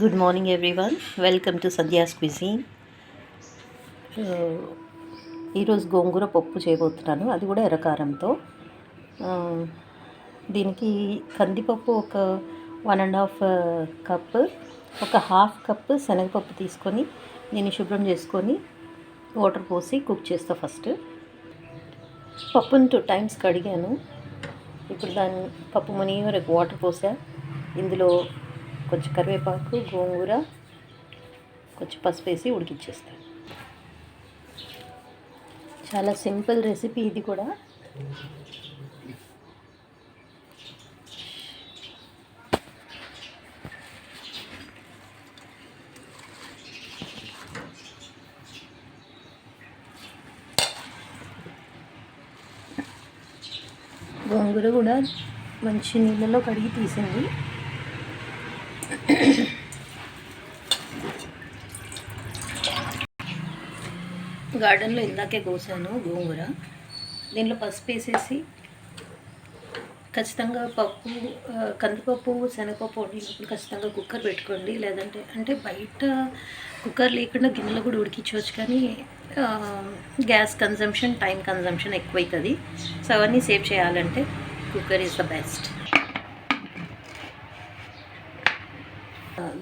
Good morning everyone welcome to Sandhya's cuisine ఈరోజు గోంగూర పప్పు చేయబోతున్నాను. అది కూడా ఎర్రకారంతో. Uh, దీనికి కందిపప్పు ఒక వన్ అండ్ హాఫ్ కప్ ఒక హాఫ్ కప్ శనగపప్పు తీసుకొని దీన్ని శుభ్రం చేసుకొని వాటర్ పోసి కుక్ చేస్తా ఫస్ట్ పప్పుని టూ టైమ్స్ కడిగాను. ఇప్పుడు దాన్ని పప్పు మునిగి వరకు వాటర్ పోసా. ఇందులో కొంచెం కరివేపాకు గోంగూర కొంచెం పసుపు వేసి ఉడికిచ్చేస్తాను చాలా సింపుల్ రెసిపీ ఇది కూడా. గోంగూర కూడా మంచి నీళ్ళలో కడిగి తీసింది గార్డెన్లో ఇందాకే కోసాను గోంగూర. దీనిలో పసుపు వేసేసి ఖచ్చితంగా పప్పు కందిపప్పు శనగపప్పు వండినప్పుడు ఖచ్చితంగా కుక్కర్ పెట్టుకోండి. లేదంటే అంటే బయట కుక్కర్ లేకుండా గిన్నెలో కూడా ఉడికించవచ్చు కానీ గ్యాస్ కన్జంప్షన్ టైం కన్జంప్షన్ ఎక్కువవుతుంది సో అవన్నీ సేవ్ చేయాలంటే cooker is the best.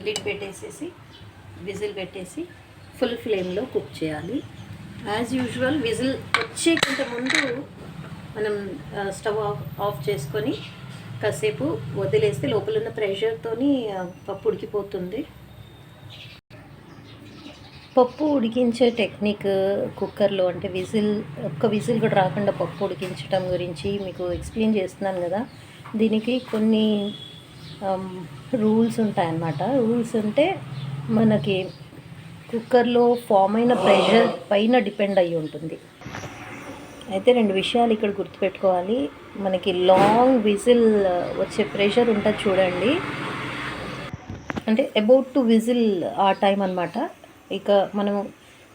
Lid పెట్టేసేసి విజిల్ పెట్టేసి ఫుల్ ఫ్లేమ్లో కుక్ చేయాలి. యాజ్ యూజువల్ విజిల్ వచ్చే ముందు మనం స్టవ్ ఆఫ్ ఆఫ్ చేసుకొని కాసేపు వదిలేస్తే లోపల ఉన్న ప్రెషర్తోని పప్పు ఉడికిపోతుంది. పప్పు ఉడికించే టెక్నిక్ కుక్కర్లో అంటే విజిల్ ఒక్క విజిల్ కూడా రాకుండా పప్పు ఉడికించడం గురించి మీకు ఎక్స్ప్లెయిన్ చేస్తున్నాను కదా. దీనికి కొన్ని రూల్స్ ఉంటాయన్నమాట. రూల్స్ అంటే మనకి కుక్కర్లో ఫామ్ అయిన ప్రెషర్ పైన డిపెండ్ అయి ఉంటుంది. అయితే రెండు విషయాలు ఇక్కడ గుర్తుపెట్టుకోవాలి. మనకి లాంగ్ విజిల్ వచ్చే ప్రెషర్ ఉంటుంది చూడండి. అంటే అబౌట్ టు విజిల్ ఆ టైం అనమాట ఇక మనం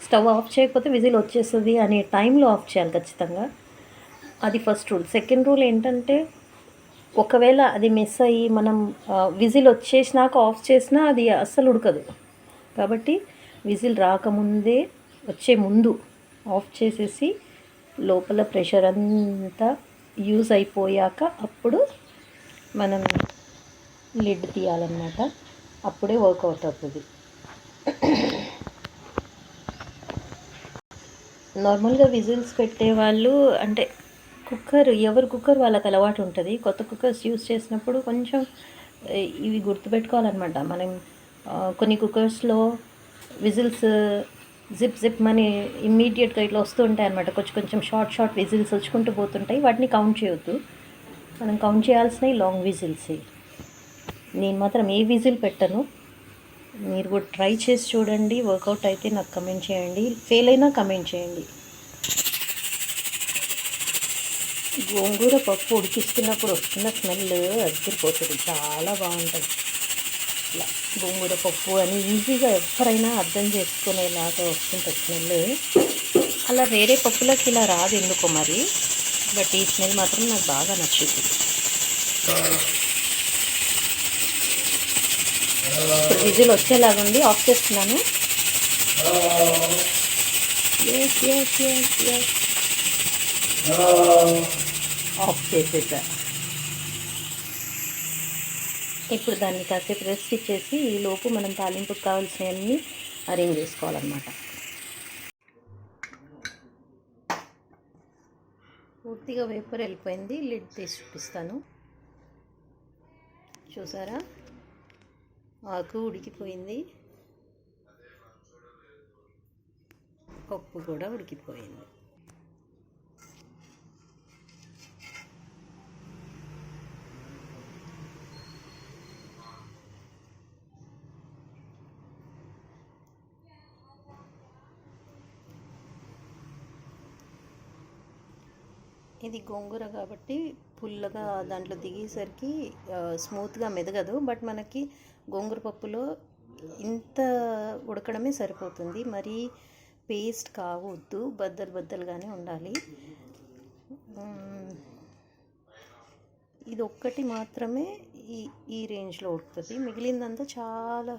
స్టవ్ ఆఫ్ చేయకపోతే విజిల్ వచ్చేస్తుంది అనే టైంలో ఆఫ్ చేయాలి ఖచ్చితంగా. అది ఫస్ట్ రూల్. సెకండ్ రూల్ ఏంటంటే ఒకవేళ అది మిస్ అయ్యి మనం విజిల్ వచ్చేసినాక ఆఫ్ చేసినా అది అస్సలు ఉడకదు. కాబట్టి విజిల్ రాకముందే వచ్చే ముందు ఆఫ్ చేసేసి లోపల ప్రెషర్ అంతా యూజ్ అయిపోయాక అప్పుడు మనం లిడ్ తీయాలన్నమాట. అప్పుడే వర్కౌట్ అవుతుంది. నార్మల్గా విజిల్స్ పెట్టేవాళ్ళు అంటే కుక్కర్ ఎవరు కుక్కర్ వాళ్ళకి అలవాటు ఉంటుంది. కొత్త కుక్కర్స్ యూజ్ చేసినప్పుడు కొంచెం ఇవి గుర్తుపెట్టుకోవాలన్నమాట. మనం కొన్ని కుక్కర్స్లో విజిల్స్ జిప్ జిప్ మని ఇమ్మీడియట్గా ఇట్లా వస్తూ ఉంటాయి అనమాట కొంచెం కొంచెం షార్ట్ షార్ట్ విజిల్స్ వచ్చుకుంటూ పోతుంటాయి. వాటిని కౌంట్ చేయొద్దు. మనం కౌంట్ చేయాల్సినవి లాంగ్ విజిల్స్. నేను మాత్రం ఏ విజిల్ పెట్టను. మీరు కూడా ట్రై చేసి చూడండి. వర్కౌట్ అయితే నాకు కమెంట్ చేయండి. ఫెయిల్ అయినా కమెంట్ చేయండి. గోంగూర పప్పు ఉడికిస్తున్నప్పుడు వస్తున్న స్మెల్ అద్దరిపోతుంది చాలా బాగుంటుంది. ఇట్లా గోంగూర పప్పు అని ఈజీగా ఎవరైనా అర్థం చేసుకునేలాగా వస్తుంటుంది స్మెల్. అలా వేరే పప్పులకి ఇలా రాదు ఎందుకో మరి. బట్ ఈ స్మెల్ మాత్రం నాకు బాగా ఇప్పుడు విజిల్ వచ్చేలాగుంది. ఆఫ్ చేస్తున్నాను. ఆఫ్ చేసేసా. ఇప్పుడు దాన్ని కాసేపు రెస్ట్ ఇచ్చేసి ఈ లోపు మనం తాలింపుకి కావాల్సినవన్నీ అరేంజ్ చేసుకోవాలన్నమాట. పూర్తిగా వేపర్ వెళ్ళిపోయింది. లిడ్ తీసి చూపిస్తాను. చూసారా? ఆకు ఉడికిపోయింది. పప్పు కూడా ఉడికిపోయింది. ఇది గోంగూర కాబట్టి పుల్లగా దాంట్లో దిగేసరికి స్మూత్గా మెదగదు. బట్ మనకి గోంగూర పప్పులో ఇంత ఉడకడమే సరిపోతుంది. మరీ పేస్ట్ కావద్దు. బద్దలు బద్దలుగానే ఉండాలి. ఇది ఒక్కటి మాత్రమే ఈ ఈ రేంజ్లో ఉడుకుతుంది. మిగిలిందంతా చాలా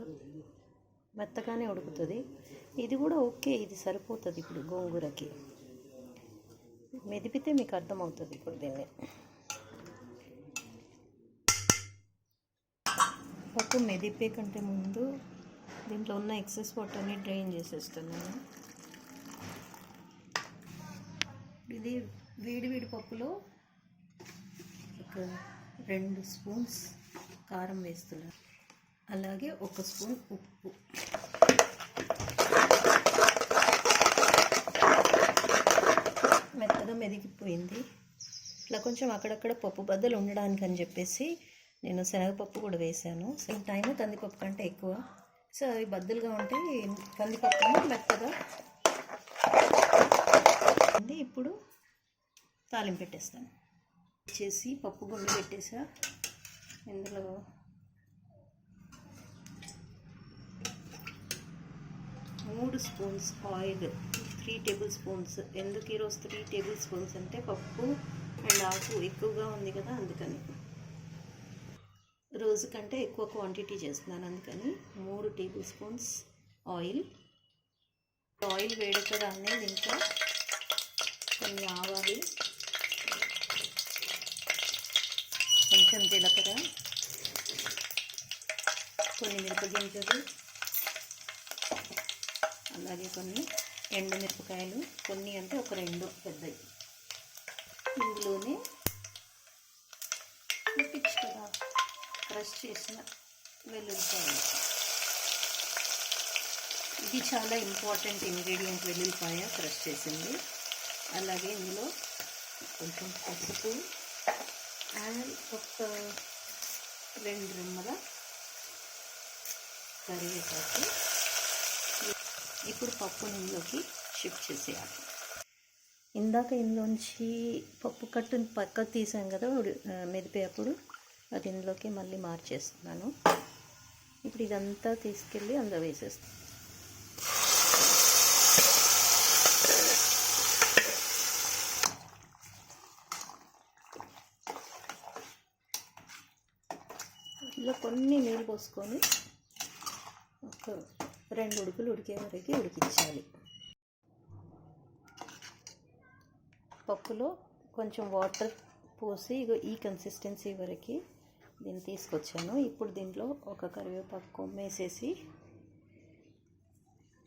మెత్తగానే ఉడుకుతుంది. ఇది కూడా ఓకే. ఇది సరిపోతుంది ఇప్పుడు గోంగూరకి. మెదిపితే మీకు అర్థమవుతుంది ఇప్పుడు దీన్ని. పప్పు మెదిపే కంటే ముందు దీంట్లో ఉన్న ఎక్సెస్ వాటర్ని డ్రైన్ చేసేస్తున్నాను ఇది వేడి వేడి పప్పులో ఒక రెండు స్పూన్స్ కారం వేస్తున్నాను. అలాగే ఒక స్పూన్ ఉప్పు. మెత్తగా మెదిగిపోయింది. ఇట్లా కొంచెం అక్కడక్కడ పప్పు బద్దలు ఉండడానికి అని చెప్పేసి నేను శనగపప్పు కూడా వేసాను. సేమ్ టైం కందిపప్పు కంటే ఎక్కువ. సో అవి బద్దలుగా ఉంటే కందిపప్పు మెత్తగా ఇప్పుడు తాలింపు పెట్టేస్తాను. చేసి పప్పు గుండె పెట్టేసా. ఇందులో మూడు spoons oil three tablespoons ఎందుకు ఈరోజు త్రీ టేబుల్ స్పూన్స్ అంటే పప్పు అండ్ ఆకు ఎక్కువగా ఉంది కదా అందుకని. రోజు కంటే ఎక్కువ క్వాంటిటీ చేస్తున్నాను అందుకని మూడు టేబుల్ స్పూన్స్ ఆయిల్ ఆయిల్ వేడకడానే ఇంకా కొన్ని ఆవాలి కొంచెం జీలకర్ర కొన్ని మిరపగింజలు అలాగే కొన్ని ఎండు మిరపకాయలు కొన్ని అంటే ఒక రెండు పెద్దవి. ఇందులోనే పిచ్చి కదా క్రష్ చేసిన వెల్లుల్లిపాయలు. ఇది చాలా ఇంపార్టెంట్ ఇంగ్రీడియంట్ వెల్లుల్లిపాయ క్రష్ చేసింది. అలాగే ఇందులో కొంచెం పసుపు అండ్ ఒక రెండు రెమ్మల కరివేపాకు. ఇప్పుడు పప్పు ఇందులోకి షిఫ్ట్ చేసేయాలి. ఇందాక ఇందులోంచి పప్పు కట్టుని పక్కకు తీసాం కదా ఉడి- మెదిపేటప్పుడు అది ఇందులోకి మళ్ళీ మార్చేస్తున్నాను. ఇప్పుడు ఇదంతా తీసుకెళ్ళి అందులో వేసేస్తాను ఇలా కొన్ని నీళ్ళు పోసుకొని ఒక రెండు ఉడుకులు ఉడికే వరకు ఉడికించాలి. పప్పులో కొంచెం వాటర్ పోసి ఇగో ఈ కన్సిస్టెన్సీ వరకు దీన్ని తీసుకొచ్చాను. ఇప్పుడు దీంట్లో ఒక కరివేపాకు కొమ్మేసేసి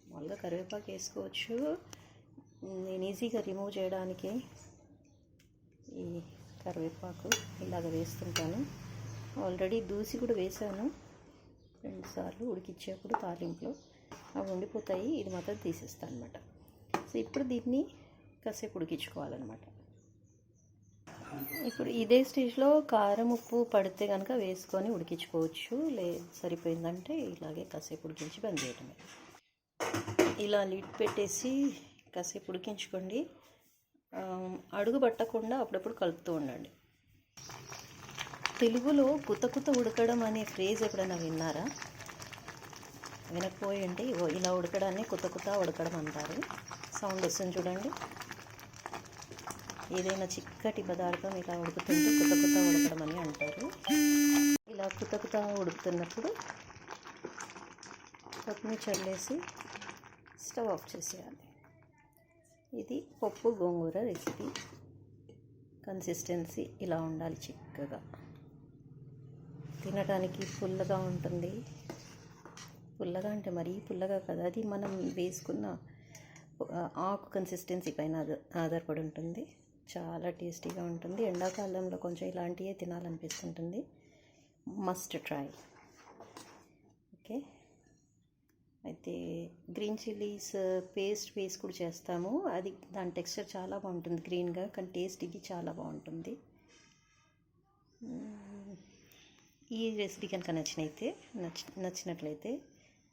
మామూలుగా కరివేపాకు వేసుకోవచ్చు. నేను ఈజీగా రిమూవ్ చేయడానికి ఈ కరివేపాకు ఇలాగ వేస్తుంటాను. ఆల్రెడీ దూసి కూడా వేసాను. రెండుసార్లు ఉడికిచ్చేప్పుడు తాలింపులో అవి ఉండిపోతాయి. ఇది మాత్రం తీసేస్తాను అనమాట సో ఇప్పుడు దీన్ని కాసేపు ఉడికించుకోవాలన్నమాట. ఇప్పుడు ఇదే స్టేజ్లో కారం ఉప్పు పడితే కనుక వేసుకొని ఉడికించుకోవచ్చు. లే సరిపోయిందంటే ఇలాగే కాసేపు ఉడికించి బంద్ చేయటమే ఇలా లిడ్ పెట్టేసి కాసేపు ఉడికించుకోండి. అడుగు పట్టకుండా అప్పుడప్పుడు కలుపుతూ ఉండండి. తెలుగులో కుత కుత ఉడకడం అనే ఫ్రేజ్ ఎప్పుడైనా విన్నారా? వినకపోయి ఉంటే ఇలా ఉడకడాన్ని కొత్త కుత ఉడకడం అంటారు. సౌండ్ వస్తుంది చూడండి. ఏదైనా చిక్కటి పదార్థం ఇలా ఉడుకుతుంటే కొత్త కొత్త ఉడకడం అని అంటారు. ఇలా కొత్త కొత్త ఉడుకుతున్నప్పుడు కొత్తిమీర చల్లేసి స్టవ్ ఆఫ్ చేసేయాలి. ఇది పప్పు గోంగూర రెసిపీ. కన్సిస్టెన్సీ ఇలా ఉండాలి చిక్కగా. తినడానికి ఫుల్గా ఉంటుంది. పుల్లగా అంటే మరీ పుల్లగా కదా. అది మనం వేసుకున్న ఆకు కన్సిస్టెన్సీ పైన ఆధారపడి ఉంటుంది. చాలా టేస్టీగా ఉంటుంది. ఎండాకాలంలో కొంచెం ఇలాంటివే తినాలనిపిస్తుంటుంది. మస్ట్ ట్రై ఓకే అయితే గ్రీన్ చిల్లీస్ పేస్ట్ వేసి కూడా చేస్తాము. అది దాని టెక్స్చర్ చాలా బాగుంటుంది గ్రీన్గా కానీ టేస్ట్ ఇది చాలా బాగుంటుంది. ఈ రెసిపీ కనుక నచ్చినైతే నచ్చ నచ్చినట్లయితే